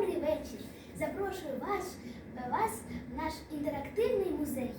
добрий вечір. Запрошую вас, вас в наш інтерактивний музей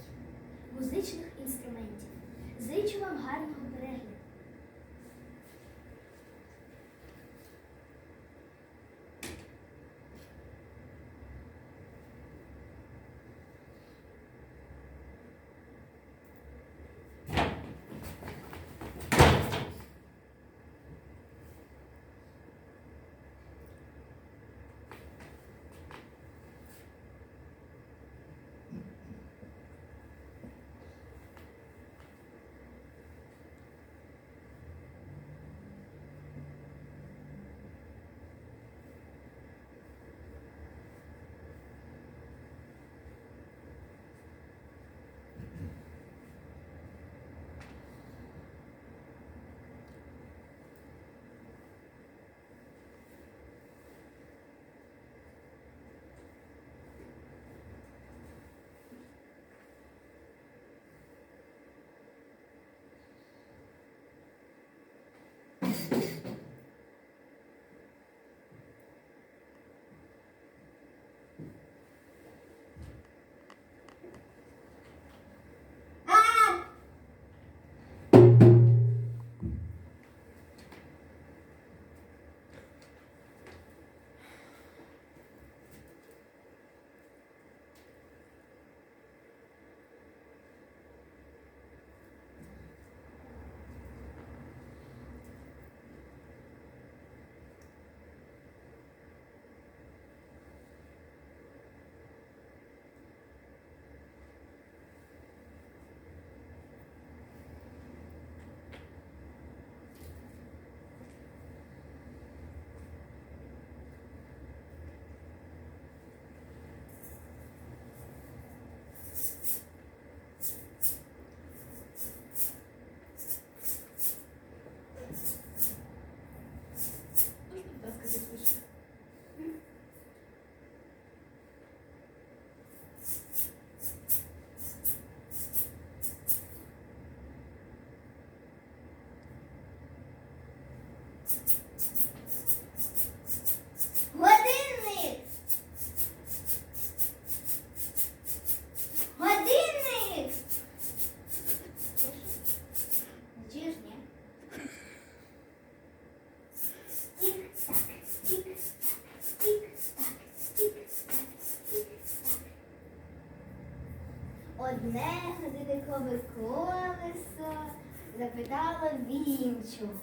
запитало в іншого.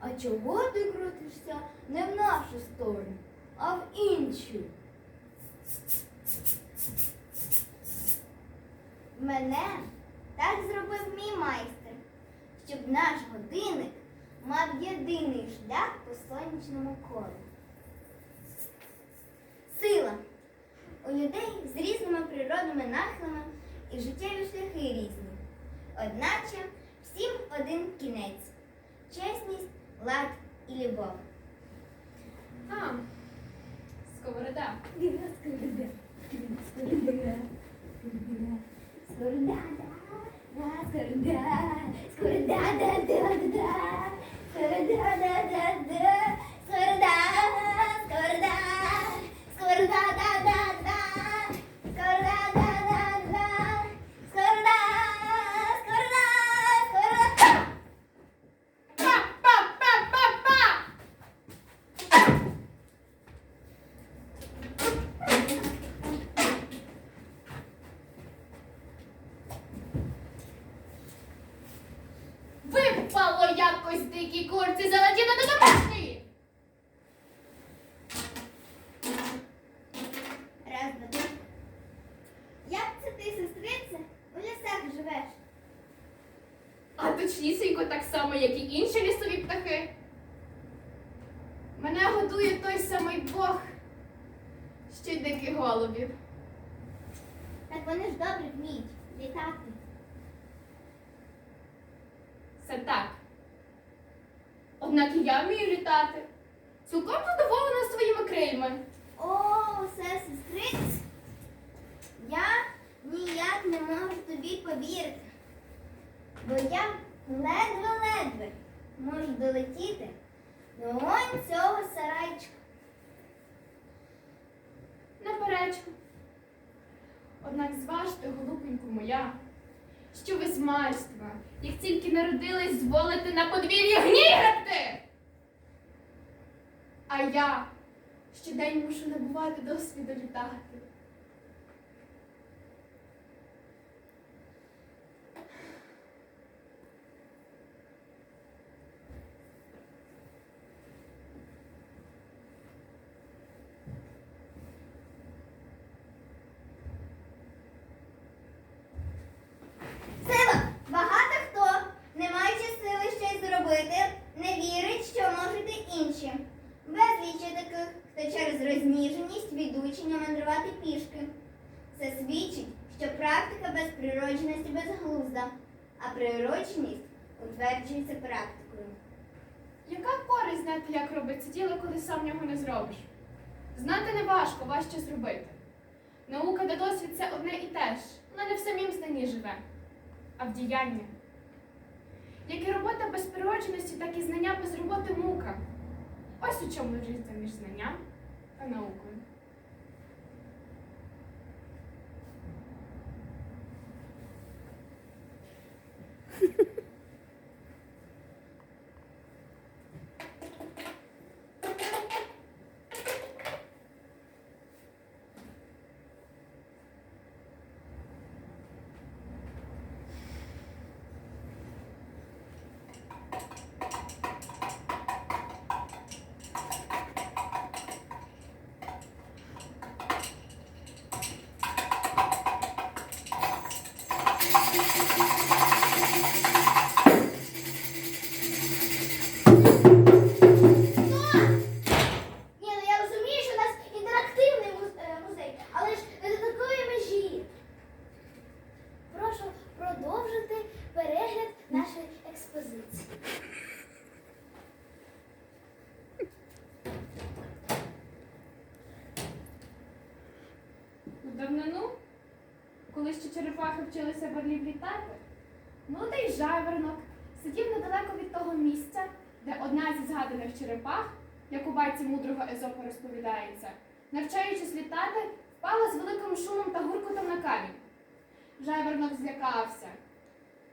А чого ти крутишся не в нашу сторону, а в іншу? Мене так зробив мій майстер, щоб наш годинник мав єдиний шлях по сонячному колу. Сила. У людей з різними природними нахилами і життєві шляхи різні. Одначе всім один кінець чесність, лад і любов. А, сковорода. Сковорода, сковорода, сковорода, сковорода, сковорода, да, да, да, да, сковорода, да, да, да, сковорода, сковорода, курці залетіти до домашньої. Раз, два, три. Як це ти, сестриця, у лісах живеш? А точнісінько так само, як і інші лісові птахи. Мене годує той самий Бог, що й диких голубів. Так вони ж добре вміють літати. Це так. Однак і я вмію літати. Цілком задоволена своїми крильми. О, все, сестриць. Я ніяк не можу тобі повірити. Бо я ледве-ледве можу долетіти до он цього сарайчика. суперечку. Однак зважте, голубенько моя, що ви з мальства, як тільки народились, зволите на подвір'ї гнігати. А я щодень мушу набувати досвіду літати. Сила! Багато хто, не маючи сили щось зробити, не вірить, що можуть і інші. Безліч є таких, хто через розніженість відучення мандрувати пішки. Це свідчить, що практика без безглузда, а природженість утверджується практикою. Яка користь знати, як робиться діло, коли сам його не зробиш? Знати не важко, важче зробити. Наука та досвід це одне і те ж. Вона не в самім знанні живе, а в діянні. Як і робота без природженості, так і знання без роботи мука. Ось у чому різниця між знанням та наукою.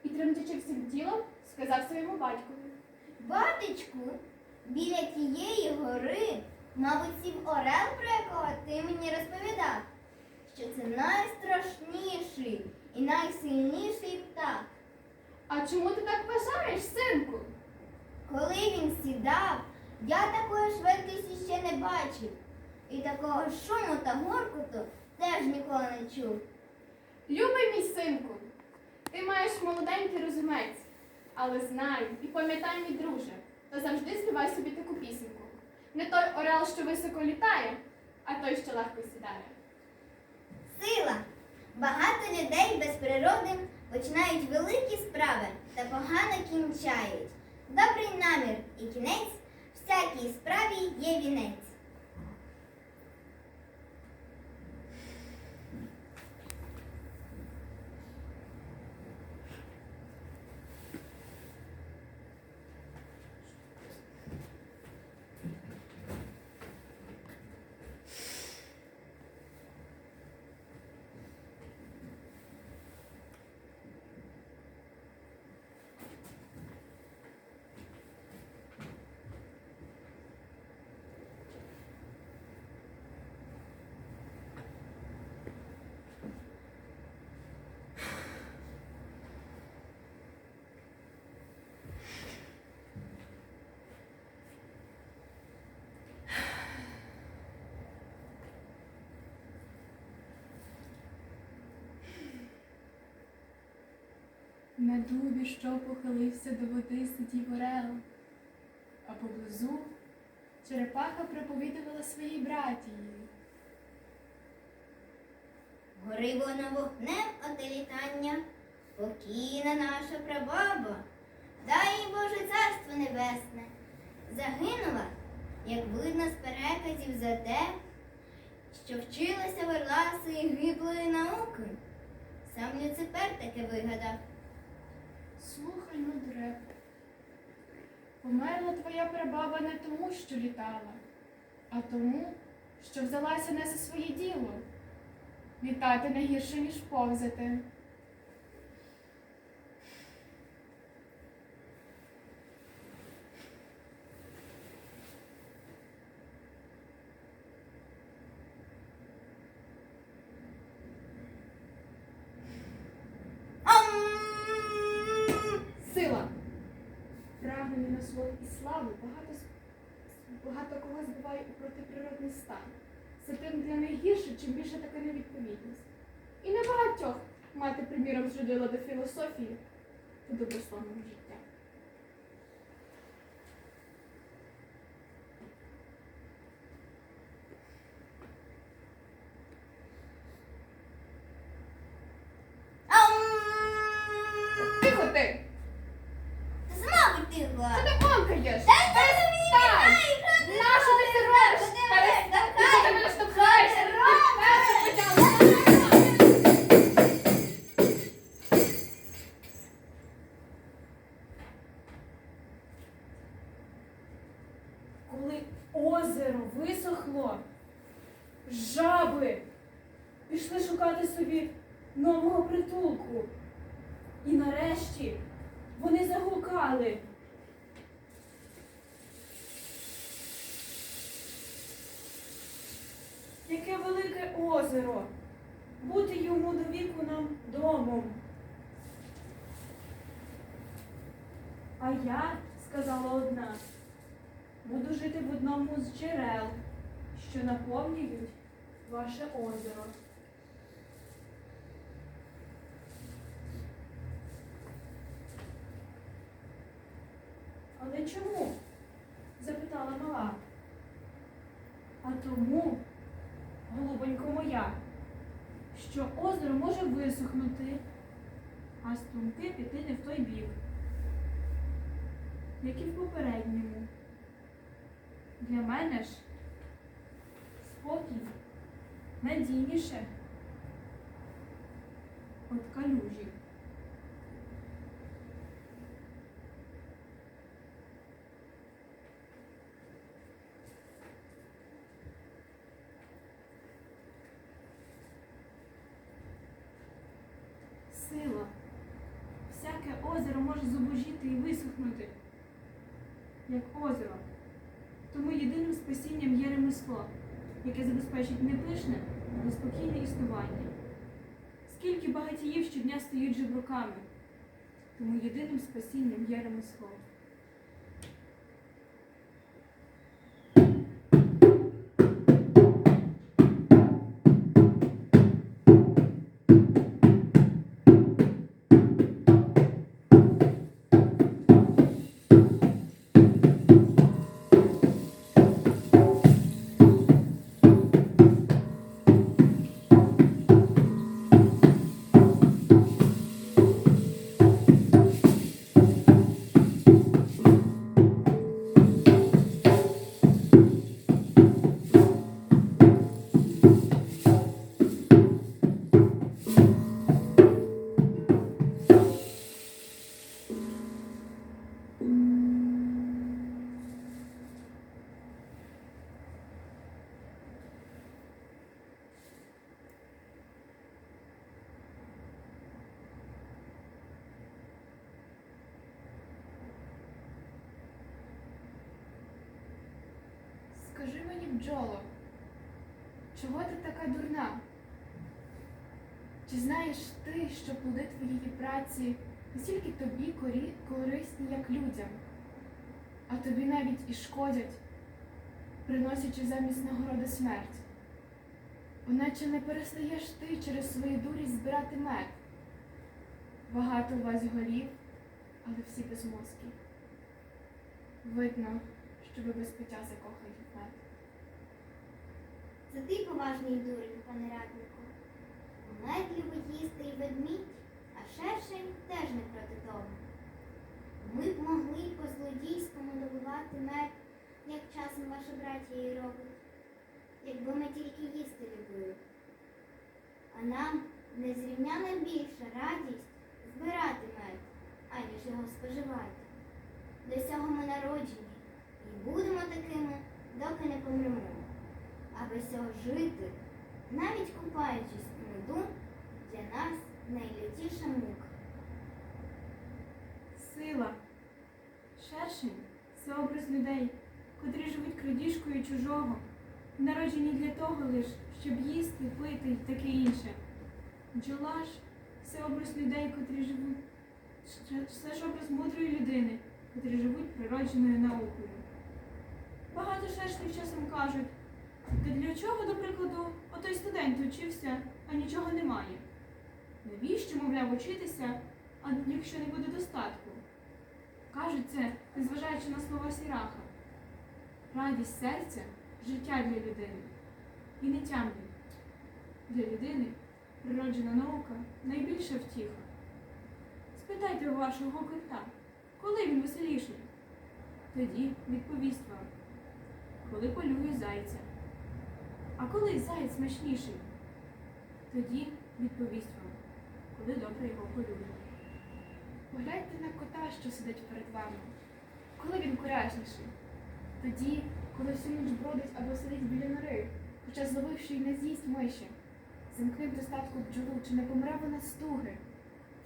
І, тремтячи всім тілом, сказав своєму батькові. Батечку, біля тієї гори, мабуть, сів орел, про якого ти мені розповідав, що це найстрашніший і найсильніший птах. А чому ти так вважаєш, синку? Коли він сідав, я такої швидкості ще не бачив. І такого шуму та гуркоту теж ніколи не чув. Любий мій синку, ти маєш молоденький розумець, але знай і пам'ятай, мій друже, та завжди співай собі таку пісеньку. Не той орел, що високо літає, а той, що легко сідає. Сила. Багато людей без природи починають великі справи та погано кінчають. Добрий намір і кінець всякій справі є вінець. На дубі, що похилився до води, сидів орел, а поблизу черепаха проповідувала своїй братії. Гори воно вогнем оте літання, спокійна наша прабаба, дай їй Боже царство небесне, загинула, як видно з переказів за те, що вчилася верласої гиблої науки. Сам Люцифер таке вигадав. Слухай, мудре. Померла твоя прабаба не тому, що літала, а тому, що взялася не за своє діло, Літати не гірше, ніж повзати. Ам! Сила. На і слави багато, багато кого збиває у протиприродний стан. Це тим для них гірше, чим більше така невідповідність. І небагатьох мати, приміром, зродила до філософії та добрословного життя. Нового притулку. І нарешті вони загукали. Яке велике озеро! Бути йому до віку нам домом. А я, сказала одна, буду жити в одному з джерел, що наповнюють ваше озеро. Але чому? запитала мала. А тому, голубонько моя, що озеро може висохнути, а струмки піти не в той бік як і в попередньому. Для мене ж спокій надійніше от калюжі. Сила. Всяке озеро може зубожіти і висохнути як озеро. Тому єдиним спасінням є ремесло, яке забезпечить не пишне, але спокійне існування. Скільки багатіїв щодня стають жебруками, тому єдиним спасінням є ремесло. Така дурна? Чи знаєш ти, що плоди твоєї праці не стільки тобі корисні, як людям, а тобі навіть і шкодять, приносячи замість нагороди смерть? Одначе не перестаєш ти через свою дурість збирати мед. Багато у вас голів, але всі без мозків. Видно, що ви без пиття закохані в мед. Це ти поважний дурень, пане раднику. Мед їсти і ведмідь, а шершень теж не проти того. Ми б могли по злодійському добувати мед, як часом ваша братія і робить, якби ми тільки їсти любили. А нам незрівняна більша радість збирати мед, аніж його споживати. До цього ми народжені і будемо такими, доки не помремо. А без жити Навіть купаючись у меду, для нас найлютіша мука. Сила. Шершень це образ людей, котрі живуть крадіжкою чужого, народжені для того лиш, щоб їсти, пити і таке інше. Бджола ж це образ людей, котрі живуть. Це ж образ мудрої людини, котрі живуть природженою наукою. Багато шершнів часом кажуть, та для чого, до прикладу, отой студент учився, а нічого немає. Навіщо, мовляв, учитися, а якщо не буде достатку? Кажуть це, незважаючи на слова Сіраха. Радість серця життя для людини. І не тямлять. Для людини природжена наука найбільша втіха. Спитайте у вашого кота, коли він веселіший? Тоді відповість вам, коли полює зайця. А коли заяць смачніший? Тоді відповість вам, коли добре його полює. Погляньте на кота, що сидить перед вами. Коли він куражніший? Тоді, коли всю ніч бродить або сидить біля нори, хоча зловивши й не з'їсть миші. Замкни в достатку бджолу, чи не помре вона з туги,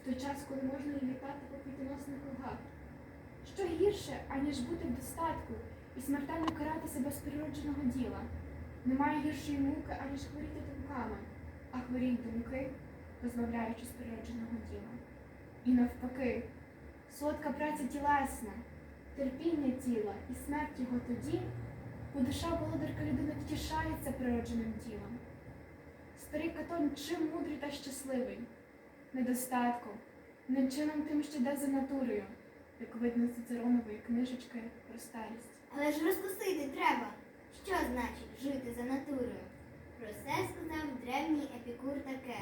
в той час, коли можна й літати по квітоносних лугах. Що гірше, аніж бути в достатку і смертельно каратися без природженого діла? Немає гіршої муки, аніж хворіти думками, а хворіють думки, позбавляючись природженого діла. І навпаки, солодка праця тілесна, терпіння тіла і смерть його тоді, бо душа володарка людина втішається природженим тілом. Старий Катон чим мудрий та щасливий, недостатком, не чином тим, що йде за натурою, як видно з Цицеронової книжечки про старість. Але ж розкусити треба. Що значить жити за натурою? Про це сказав древній епікур таке.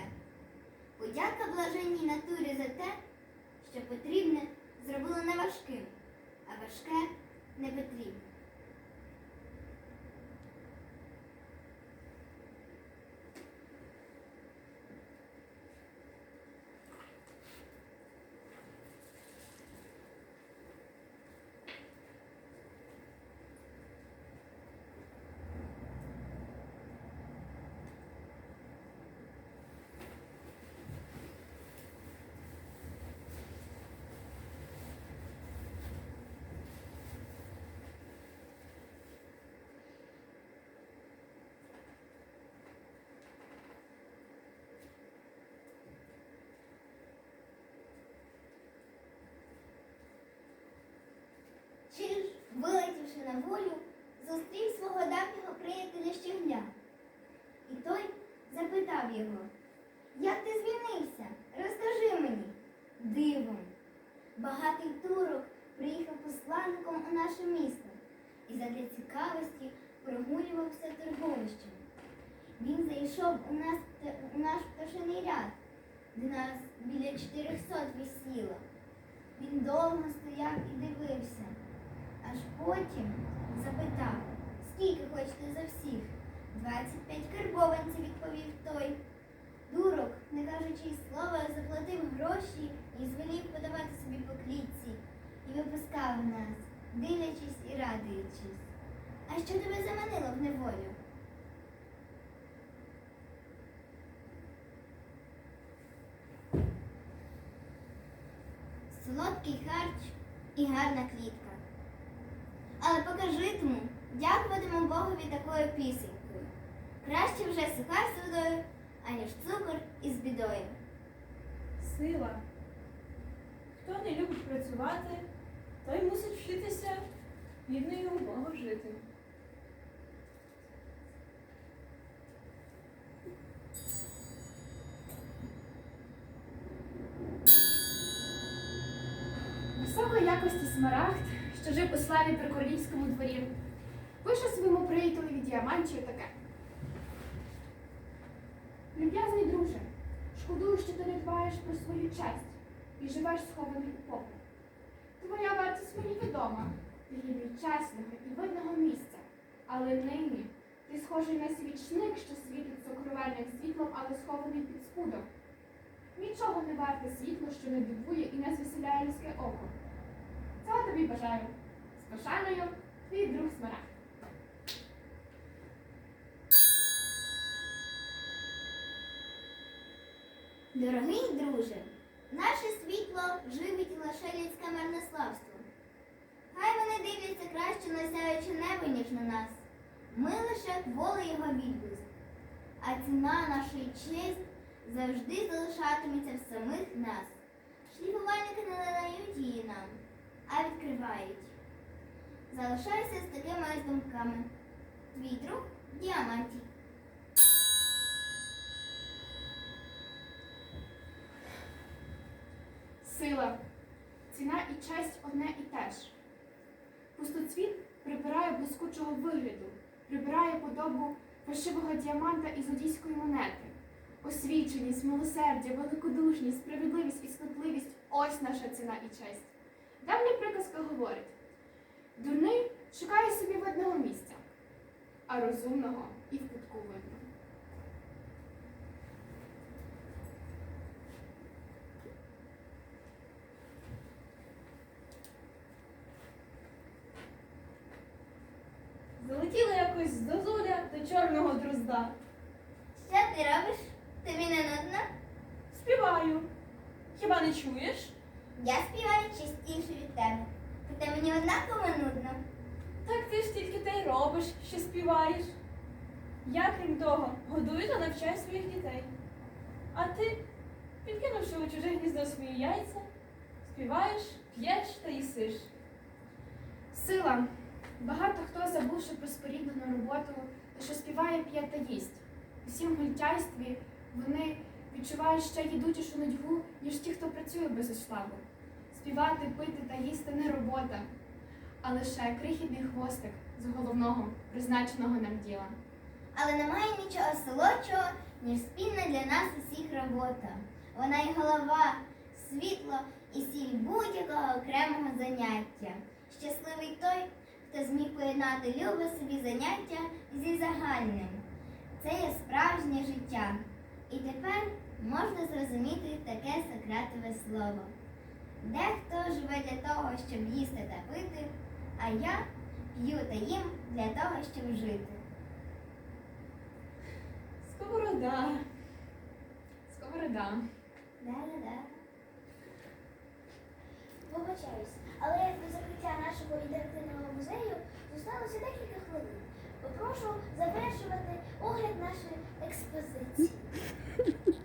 Подяка блаженній натурі за те, що потрібне зробила не важким, а важке не потрібне. Чи ж, вилетівши на волю, зустрів свого давнього приятеля щегля. І той запитав його, як ти звільнився? Розкажи мені. Дивом. Багатий турок приїхав посланником у наше місто і задля цікавості прогулювався торговищем. Він зайшов у нас у наш пташиний ряд, де нас біля 400 висіло. Він довго стояв і дивився, аж потім запитав, скільки хочете за всіх? 25 карбованців, відповів той. Дурок, не кажучи й слова, заплатив гроші і звелів подавати собі по клітці і випускав нас, дивлячись і радуючись. А що тебе заманило в неволю? Солодкий харч і гарна клітка. Але покажи тому, дякуватиму Богові такою пісенькою. Краще вже суха з водою, аніж цукор із бідою. Сила. Хто не любить працювати, той мусить вчитися бідно і убого жити. Високої якості смарагд, що жив у славі при королівському дворі, пише своєму приятелю від діамантію таке. Люб'язний друже, шкодую, що ти не дбаєш про свою честь і живеш схований у попу. Твоя вартість мені відома, ти гідний чесного і видного місця, але нині ти схожий на свічник, що світить сокровенним світлом, але схований під спудом. Нічого не варте світло, що не дивує і не звеселяє людське око. Цього тобі бажаю. З пошаною, твій друг Смарагд. Дорогий друже, наше світло живить лише людське марнославство. Хай вони дивляться краще на сяюче небо, ніж на нас. Ми лише кволи його відблиск. А ціна нашої честь завжди залишатиметься в самих нас. Шліфувальники не надають її нам, а відкривають. Залишайся з такими ось думками. Твій друг Діамантій. Сила, ціна і честь одне і те ж. Пустоцвіт прибирає блискучого вигляду, прибирає подобу фальшивого діаманта і злодійської монети. Освіченість, милосердя, великодушність, справедливість і скотливість ось наша ціна і честь. Давня приказка говорить: дурний шукає собі видного місця, а розумного і в кутку видно. Залетіла якось з дозуля до чорного друзда. Що ти робиш? Тобі не нудно? Співаю. Хіба не чуєш? Я співаю тебе. Проте мені однаково нудно. Так ти ж тільки те й робиш, що співаєш. Я, крім того, годую та навчаю своїх дітей. А ти, підкинувши у чуже гніздо свої яйця, співаєш, п'єш та їсиш. Сила. Багато хто, забувши про споріднену роботу, лише співає п'є та їсть. У всім гультяйстві вони відчувають ще їдучішу нудьгу, ніж ті, хто працює без штабу. Співати, пити та їсти не робота, а лише крихітний хвостик з головного, призначеного нам діла. Але немає нічого солодшого, ніж спільна для нас усіх робота. Вона й голова, світло і сіль будь-якого окремого заняття. Щасливий той, хто зміг поєднати любе собі заняття зі загальним. Це є справжнє життя. І тепер можна зрозуміти таке Сократове слово. Дехто живе для того, щоб їсти та пити, а я п'ю та їм для того, щоб жити. Сковорода. Сковорода. Да-да-да. Вибачаюсь, але до закриття нашого інтерактивного музею зосталося декілька хвилин. Попрошу завершувати огляд нашої експозиції.